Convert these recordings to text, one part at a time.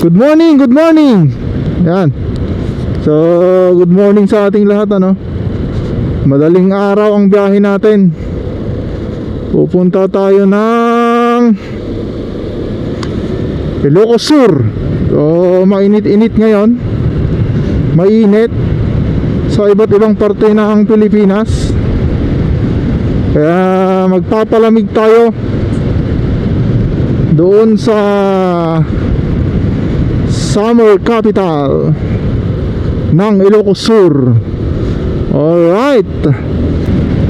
Good morning, good morning. Yan. So, good morning sa ating lahat ano. Madaling araw ang biyahe natin. Pupunta tayo ng Ilocos Sur. So, mainit-init ngayon. Mainit sa iba't ibang parte ng Pilipinas. Kaya magpapalamig tayo doon sa summer capital ng Ilocos Sur. Alright.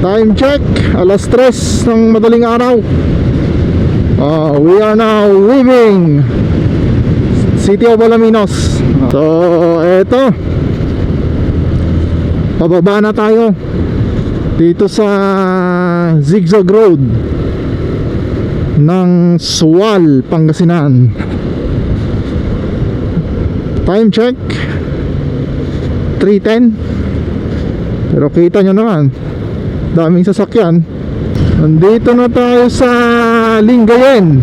Time check. Alas 3 ng madaling araw. Uh, we are now leaving City of Alaminos. So, eto. Pababa na tayo dito sa Zigzag Road ng Suwal, Pangasinan. Time check. 3.10 Pero kita nyo naman Daming sasakyan. Nandito na tayo sa Lingayen.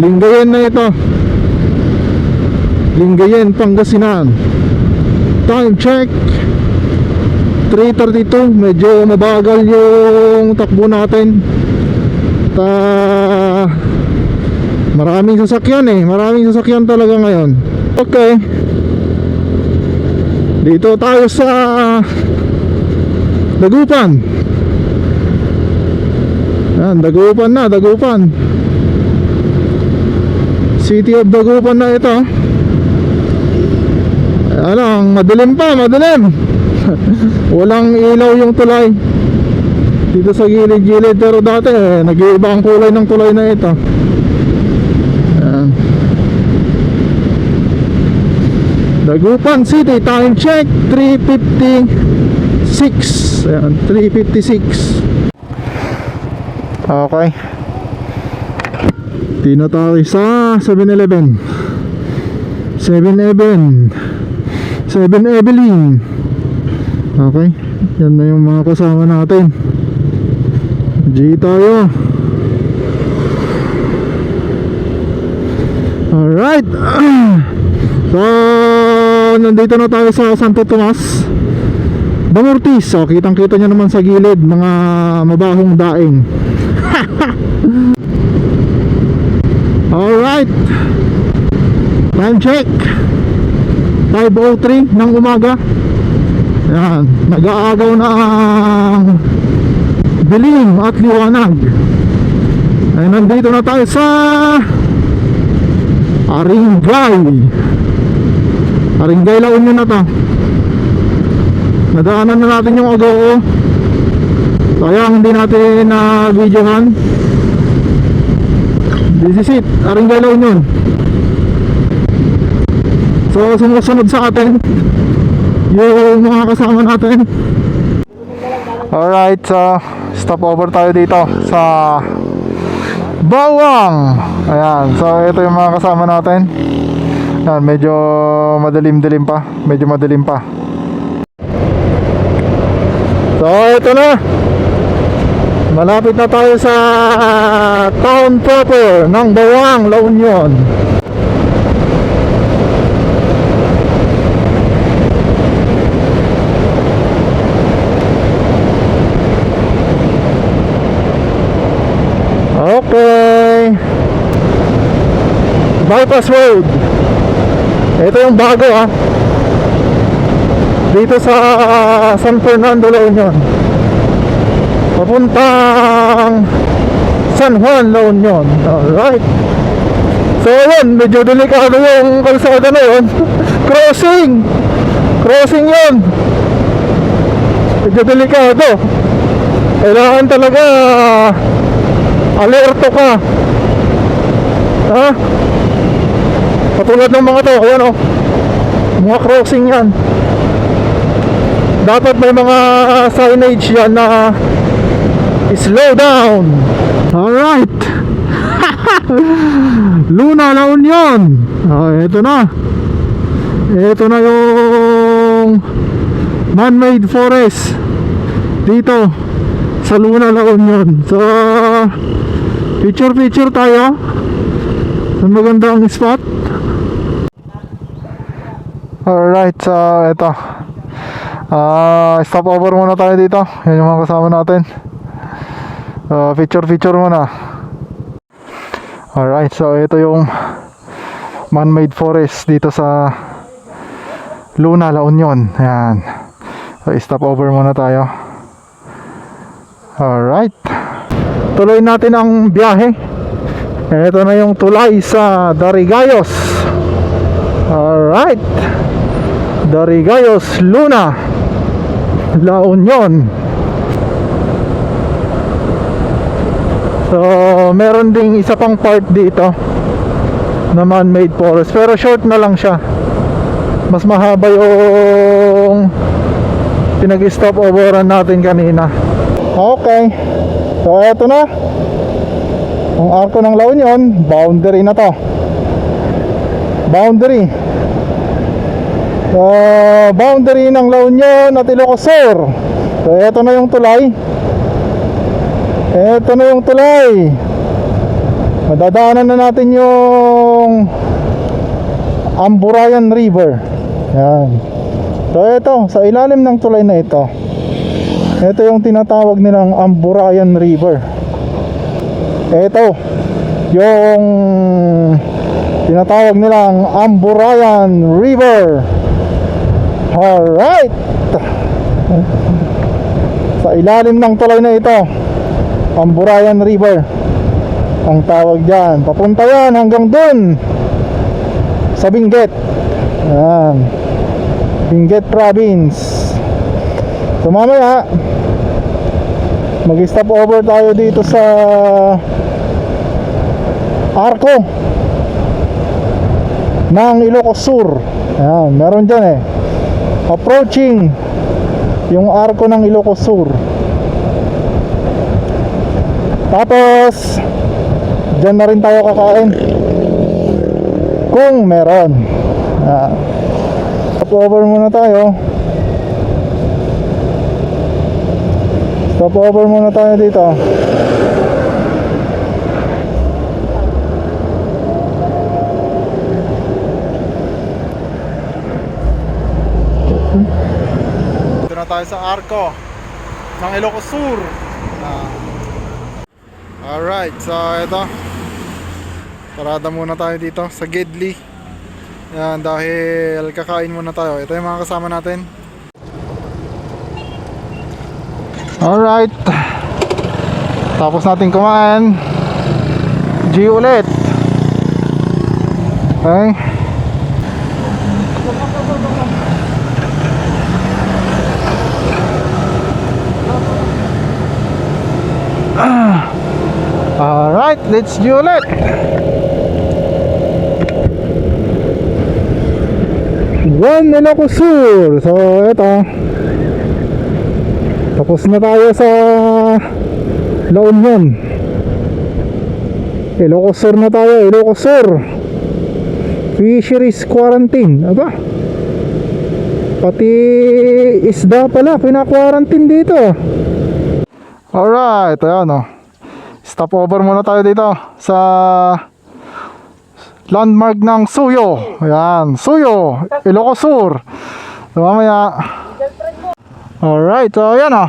Lingayen na ito. Lingayen, Pangasinan. Time check. 3.32 Medyo mabagal yung takbo natin. Ta Maraming sasakyan eh. Maraming sasakyan talaga ngayon Okay. Dito tayo sa Dagupan. Yan, Dagupan na, Dagupan. City of Dagupan na ito. Alang, madilim pa, madilim. Walang ilaw yung tulay. Dito sa gilid-gilid Pero dati, eh, nag-iiba ang kulay ng tulay na ito. Yan Dagupan City, time check 3.56 Ayan, 3.56 Okay. Dito tayo sa 7-Eleven 7-Eleven 7-Evelyn Okay Yan na yung mga kasama natin. G tayo Alright. So Nandito na tayo sa Santo Tomas Bangurtis So kitang kita nyo naman sa gilid Mga mabahong daing. Alright Time check. 5.03 ng umaga. Yan Nag-aagaw na ang Dilim at liwanag. Ay nandito na tayo sa Aringay Aringay La Union na to. Nadaanan na natin yung Agoo Kaya hindi natin na videohan This is it. Aringay La Union So sumusunod sa atin. Yung mga kasama natin. Alright so Stop over tayo dito Sa Bawang. Ayan so ito yung mga kasama natin Ayan medyo madilim-dilim pa. Medyo madilim pa. So ito na. Malapit na tayo sa town proper ng Bawang, La Union. Okay. Bypass Road Ito yung bago ha? Dito sa San Fernando, La Union. Papuntang San Juan, La Union. Alright. So yun, medyo delikado yung kalsada na yun. Crossing! Crossing yun. Medyo delikado. Kailangan talaga Alerto ka. Ha? Katulad ng mga to Ayan o Mga crossing yan. Dapat may mga signage yan na Slow down. Alright Luna La Union. Oh, Ito na. Ito na yung Man-made forest Dito Sa Luna La Union. So Picture picture tayo Sa magandang spot Alright, so ito. Ah, stop over muna tayo dito. Yan yung mga kasama natin. Ah, picture picture muna. Alright, so ito yung man-made forest dito sa Luna, La Union. Ayan. So, stop over muna tayo. Alright. Tuloy natin ang biyahe. Ito na yung tulay sa Darigayos. Alright. Darigayos, Luna, La Union. So, meron ding isa pang part dito na man-made forest. Pero short na lang siya. Mas mahaba yung pinag-stop overan natin kanina. Okay. So, eto na. Ang arko ng La Union, boundary na to. Boundary. So, boundary ng La Union at Ilocos Sur. So, eto na yung tulay. Eto na yung tulay. Madadaanan na natin yung Amburayan River. Yan. So, eto, sa ilalim ng tulay na ito. Ito yung tinatawag nilang Amburayan River. Ito, yung tinatawag nilang Amburayan River. Alright! Sa ilalim ng tulay na ito, Amburayan River. Ang tawag dyan. Papunta yan hanggang dun sa Benguet. Yan. Benguet Province. So mamaya, mag-stop over tayo dito sa Arco ng Ilocos Sur. Ayan, meron dyan eh. Approaching yung Arco ng Ilocos Sur. Tapos, dyan na rin tayo kakain. Kung meron. Ayan. Stop over muna tayo. Stop over muna tayo dito. Na tayo sa Arco ng Ilocos Sur. Ah. Alright, so ito. Parada muna tayo dito sa Gedli. Yan, dahil kakain muna tayo. Ito yung mga kasama natin. Alright. Tapos natin kumain. G ulit. Okay. Alright, let's do ulit. One Ilocos Sur. So, ito. Tapos na tayo sa La Union. Ilocos Sur na tayo, Ilocos Sur. Fisheries quarantine. Aba. Pati isda pala, pina-quarantine dito. Alright, ayan o. Stop over muna tayo dito sa landmark ng Suyo. Ayan, Suyo, Ilocos Sur. So, mamaya. Alright, so ayan o.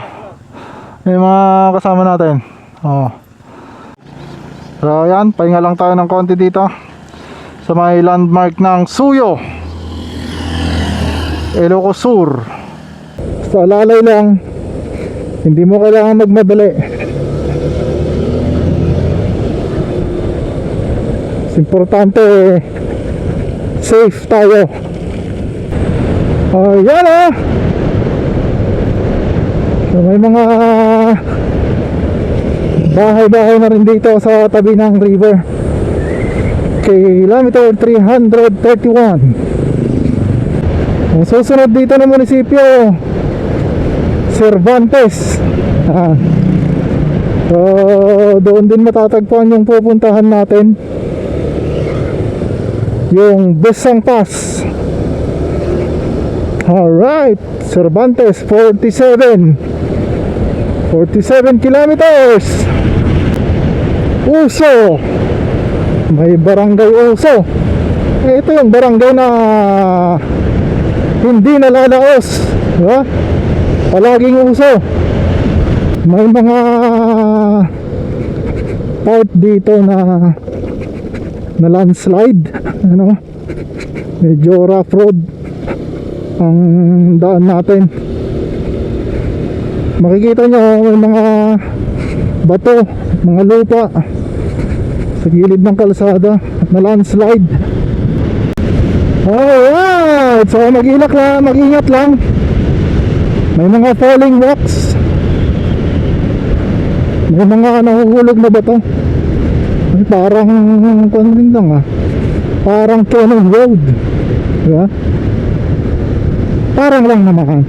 Yung mga kasama natin. Oh. So ayan, pahinga lang tayo ng konti dito. Sa may landmark ng Suyo. Ilocos Sur. Sa lalay lang. Hindi mo kailangan magmadali. Importante safe tayo. Ayan ah. So may mga bahay-bahay na rin dito sa tabi ng river. Kilometer 331. Ang susunod dito na munisipyo, Cervantes. Ah. So, doon din matatagpuan yung pupuntahan natin. Yung Besang Pass. Alright, Cervantes 47 47 kilometers Uso May barangay Uso eh, Ito yung barangay na hindi nalalaos. Di ba? Palaging uso. May mga part dito na na landslide. Ano? Medyo rough road ang daan natin. Makikita nyo may mga bato, mga lupa sa gilid ng kalsada na landslide. Alright! So mag-ilak lang, mag-ingat lang. May mga falling rocks. May mga nahuhulog na bato. Ay, parang lang ah. Parang Cannon Road. Di ba? Parang lang naman.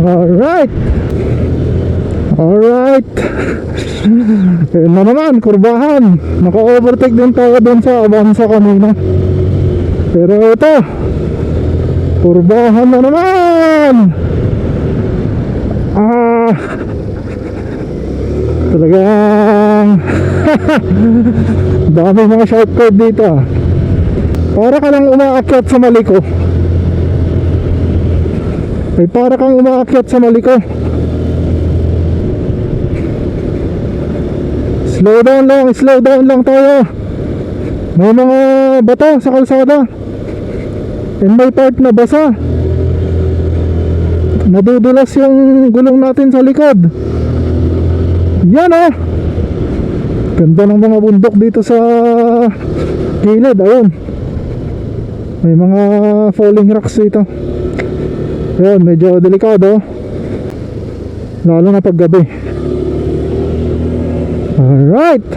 Alright. Alright. Ayun na naman, kurbahan. Naka-overtake din tayo doon sa Avanza kanina. Pero ito, kurbahan na naman. Ah, talagang dami mga shortcut dito. ah. Para ka lang umaakyat sa maliko. Ay para kang umaakyat sa maliko. Slow down lang, slow down lang tayo. May mga bato sa kalsada. And may part na basa. Nadudulas yung gulong natin sa likod. Yan ah. Ganda ng mga bundok dito sa gilid. Ayun. May mga falling rocks dito. Ayun, medyo delikado. Lalo na pag gabi. Alright.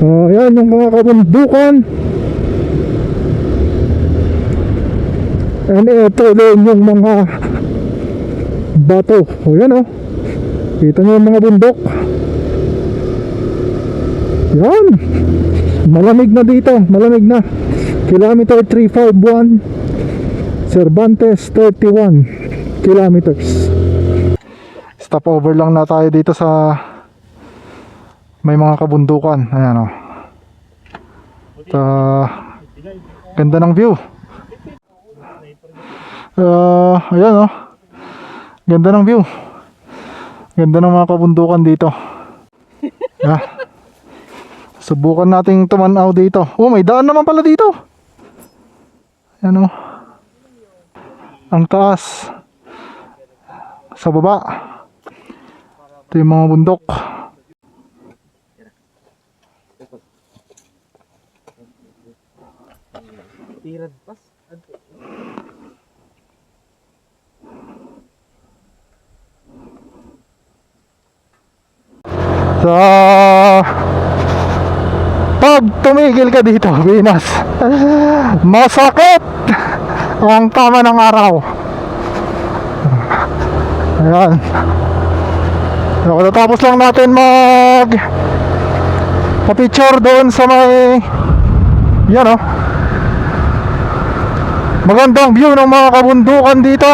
So, yan yung mga kabundukan. And ito din yung mga bato. O yan o. Kita nyo yung mga bundok. Yan. Malamig na dito. Malamig na. Kilometer 351. Cervantes 31 kilometers. Stop over lang na tayo dito sa may mga kabundukan. Ayan o. Sa ganda ng view. Ah, ayan oh. Ganda ng view. Ganda ng mga kabundukan dito. Ah. Subukan nating tumanaw dito. Oh, may daan naman pala dito. Ayan oh. Ang taas. Sa baba. Ito yung mga bundok. Tirad pas. So, pag tumigil ka dito, Venus, masakit ang tama ng araw. Ayan. So, katapos lang natin mag pa-picture doon sa may yan oh. Magandang view ng mga kabundukan dito.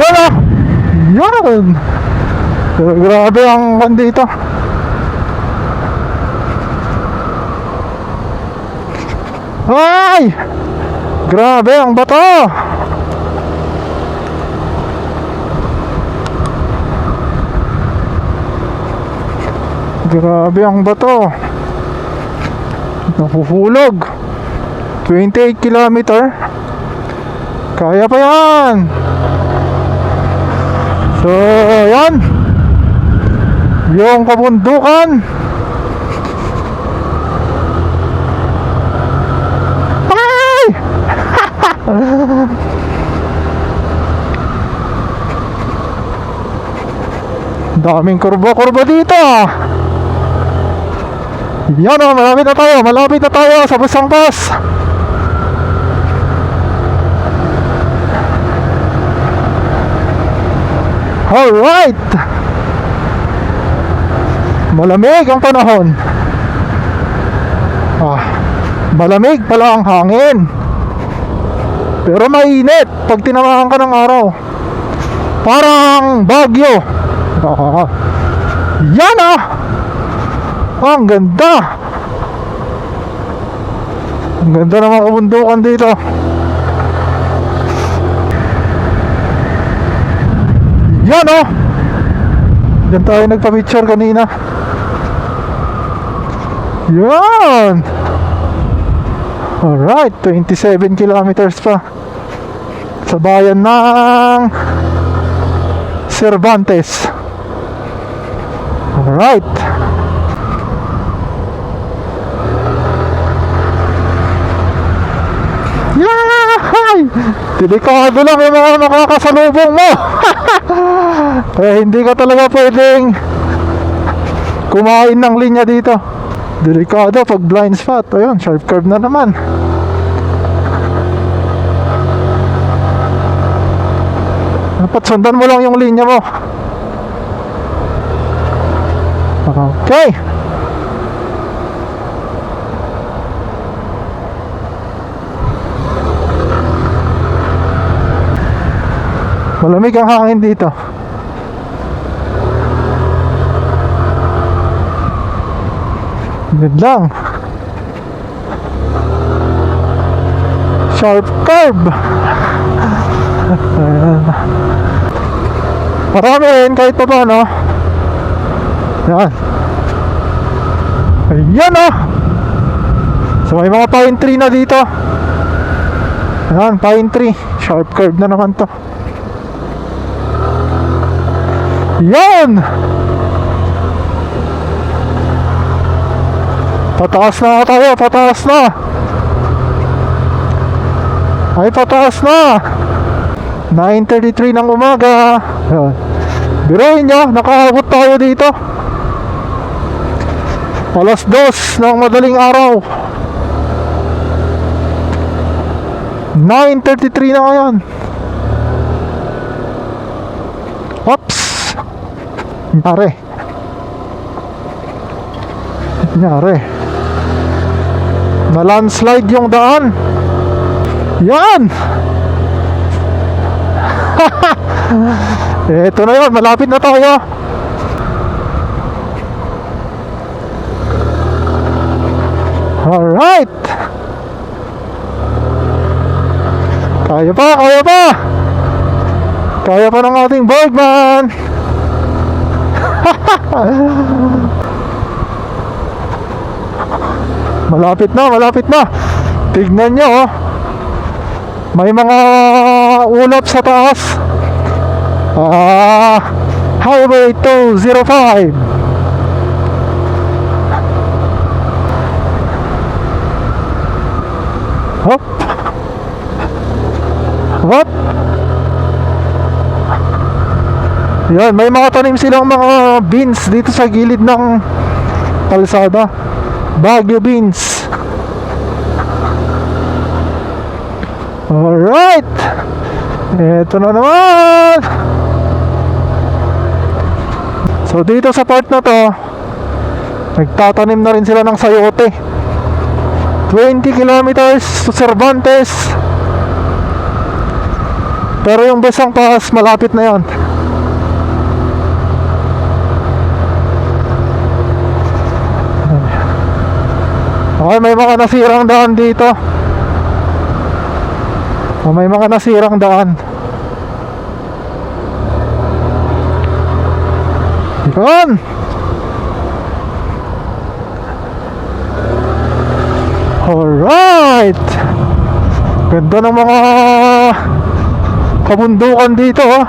Yan oh. Yan. Pero grabe ang kan dito. Ay! Grabe ang bato! Grabe ang bato. Nahuhulog. 28 kilometer. Kaya pa yan. So, yan. Yung kabundukan. Ay! Daming kurba-kurba dito. Yan o, malapit na tayo, malapit na tayo sa Busang Pass. Alright! Malamig ang panahon. Ah, malamig pala ang hangin. Pero mainit pag tinamaan ka ng araw. Parang bagyo. Ah, yan ah! Ang ganda! Ang ganda ng mga kabundukan dito. Yan oh! Diyan tayo nagpa-picture kanina. Yan! Alright, 27 kilometers pa. Sa bayan ng Cervantes. Alright. Yahay! Delikado lang yung mga makakasalubong mo. eh, hindi ka talaga pwedeng kumain ng linya dito. Delikado pag blind spot. Ayun, sharp curve na naman. Dapat sundan mo lang yung linya mo. Okay. Malamig ang hangin dito. Good lang. Sharp curve. Marami rin kahit pa paano. Yan. Ayan oh. So may mga pine tree na dito. Ayan, pine tree. Sharp curve na naman to. Yan! Pataas na tayo, pataas na. Ay, pataas na. 9.33 ng umaga. Yan. Biruin nyo, nakaabot tayo dito. Alas dos ng madaling araw. 9.33 na ngayon. Oops! Nangyari. Nangyari. Na landslide yung daan. Yan! Ito na yun, malapit na tayo. Alright! Kaya pa, kaya pa! Kaya pa ng ating Bergman! malapit na, malapit na! Tignan nyo oh! May mga ulap sa taas. Ah, Highway 205. Hop. Hop. Yan, may mga tanim silang mga beans dito sa gilid ng kalsada. Baguio beans. Alright! Ito na naman! So dito sa part na to, nagtatanim na rin sila ng sayote. 20 kilometers to Cervantes. Pero yung Besang Pass, malapit na yon. Okay, may mga nasirang daan dito. O may mga nasirang daan. Yun! Alright! Ganda ng mga kabundukan dito oh.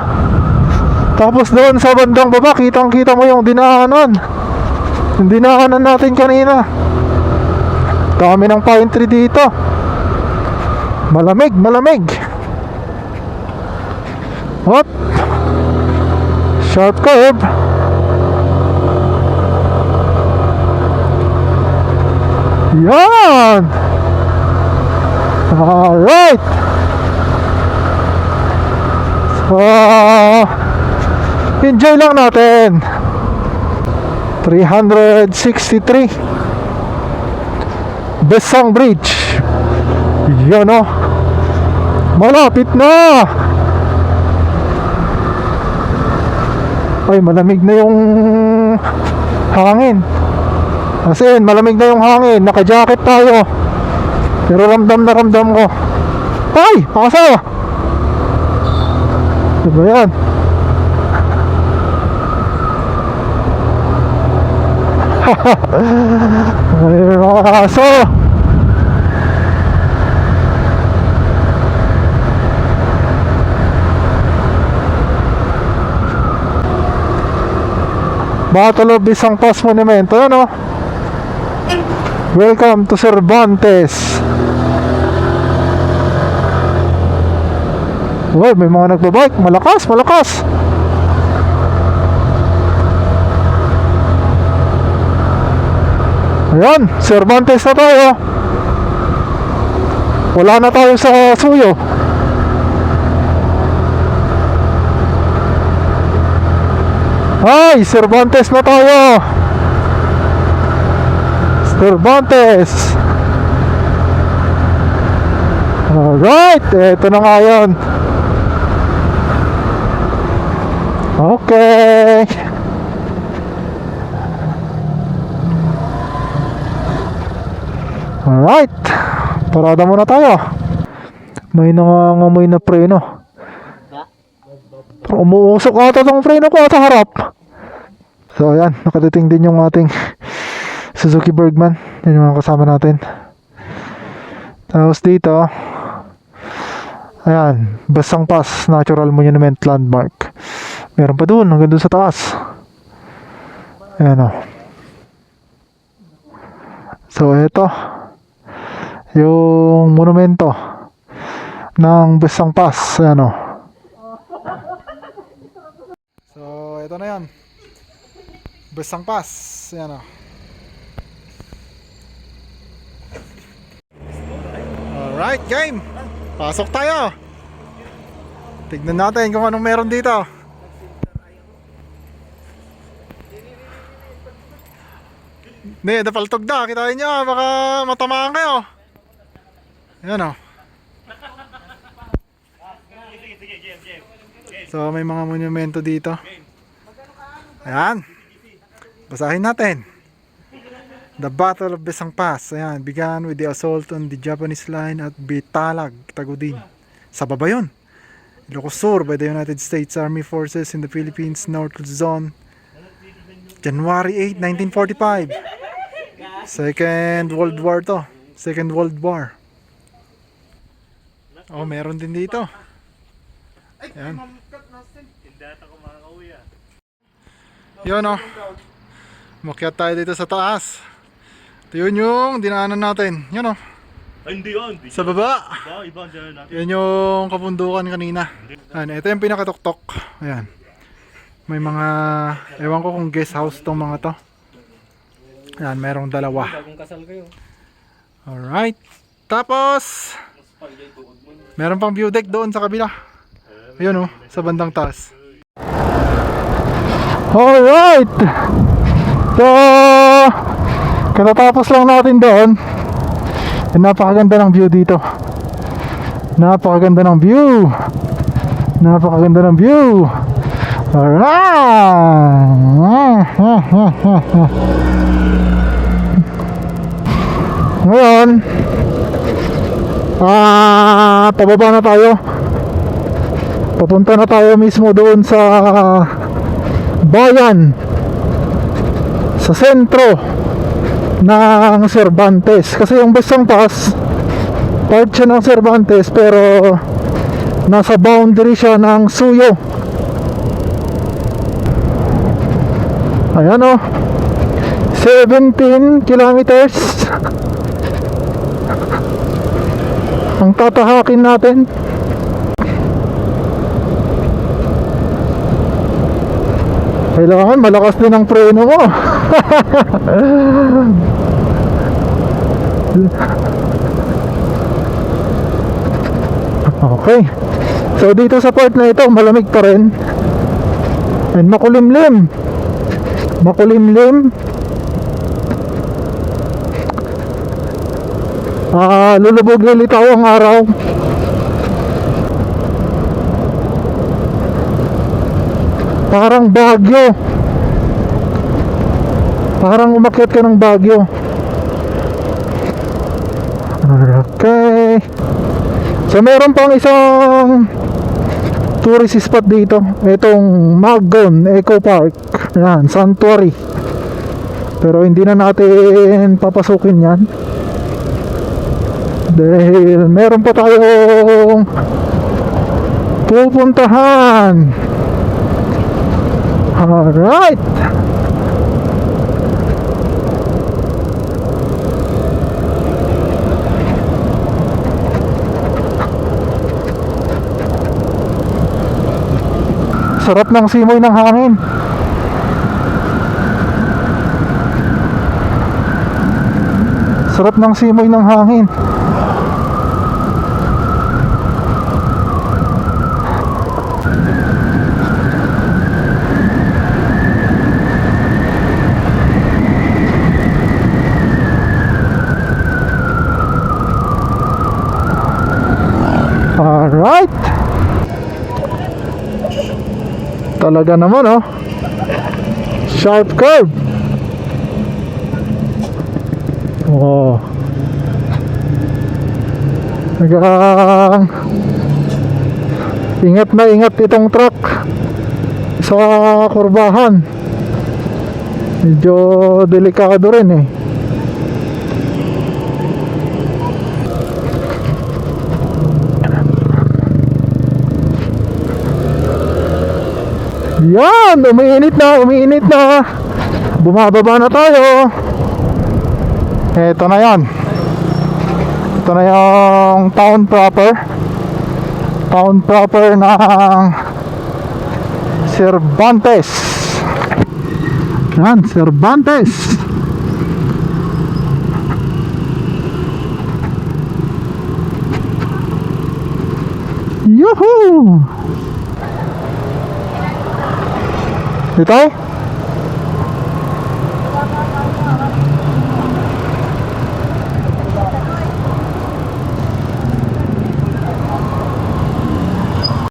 Tapos doon sa bandang baba, kitang kita mo yung dinaanan. Yung dinaanan natin kanina. Dami ng pine tree dito. Malamig, malamig. Hop. Sharp curve. Yan. Alright. So, enjoy lang natin. 363. Besang Bridge. Yan o. Malapit na. Ay, malamig na yung hangin. As in, malamig na yung hangin. Naka-jacket tayo. Pero ramdam na ramdam ko. Ay! Asa! Ano ba yan? Ay, mga kaso! Battle of Isang Pass Monumento, ano? Welcome to Cervantes. Uy, may mga nagbabike. Malakas, malakas. Ayan, Cervantes na tayo. Wala na tayo sa suyo. Ay, Cervantes na tayo. Cervantes. Alright, eto na nga yun. Okay. Alright. Parada muna tayo. May nangangamoy na preno. Pero umuusok ata tong preno ko sa harap. So ayan, nakadating din yung ating Suzuki Bergman. Yan yung mga kasama natin. Tapos dito, ayan, Basang Pass Natural Monument Landmark. Meron pa doon, hanggang doon sa taas. Ayan o. So ito, yung monumento ng Basang Pass. Ayan o. So ito na yan. Basang Pass. Ayan o. Alright, game. Pasok tayo. Tignan natin kung anong meron dito. Hindi, napaltog na. Kitain nyo, baka matamaan kayo. Ayan o. So, may mga monumento dito. Ayan. Basahin natin. The Battle of Besang Pass ayan, began with the assault on the Japanese line at Bitalag, Tagudin. Sa baba yun. Ilocos Sur by the United States Army Forces in the Philippines North Luzon. January 8, 1945. Second World War to. Second World War. Oh, meron din dito. Ayan. Yun oh. Makyat tayo dito sa taas. Ito yun yung dinaanan natin. Yun oh. Ay, hindi yun. Hindi Sa baba. Iba, iba ang dyan natin. Yan yung kapundukan kanina. Ayan, ito yung pinakatuktok. Ayan. May mga, ewan ko kung guest house tong mga to. Ayan, merong dalawa. Bagong kasal kayo. Alright. Tapos, meron pang view deck doon sa kabila. Ayun oh, sa bandang taas. Alright! So, katatapos lang natin doon. Eh, napakaganda ng view dito. Napakaganda ng view. Napakaganda ng view. Alright! Ngayon, ah, pababa na tayo. Papunta na tayo mismo doon sa bayan. Sa sentro ng Cervantes. Kasi yung Besang Pass part siya ng Cervantes pero nasa boundary siya ng Suyo. Ayan o 17 kilometers ang tatahakin natin. Kailangan malakas din ang preno mo. Okay. So dito sa part na ito malamig pa rin. And makulimlim. Makulimlim Ah, lulubog lilitaw ang araw. Parang bagyo. Parang umakyat ka ng Baguio. Okay. So meron pang isang tourist spot dito. Itong Magon Eco Park. Yan, Sanctuary. Pero hindi na natin papasukin yan. Dahil meron pa tayong pupuntahan. Alright. Sarap ng simoy ng hangin. Sarap ng simoy ng hangin. Talaga naman oh. Sharp curve. Oh. Nagang Ingat na ingat itong truck sa kurbahan. Medyo delikado rin eh. Yan, umiinit na, umiinit na. Bumababa na tayo. Ito na yan. Ito na yung town proper. Town proper ng Cervantes. Yan, Cervantes. Yuhuu! Dito?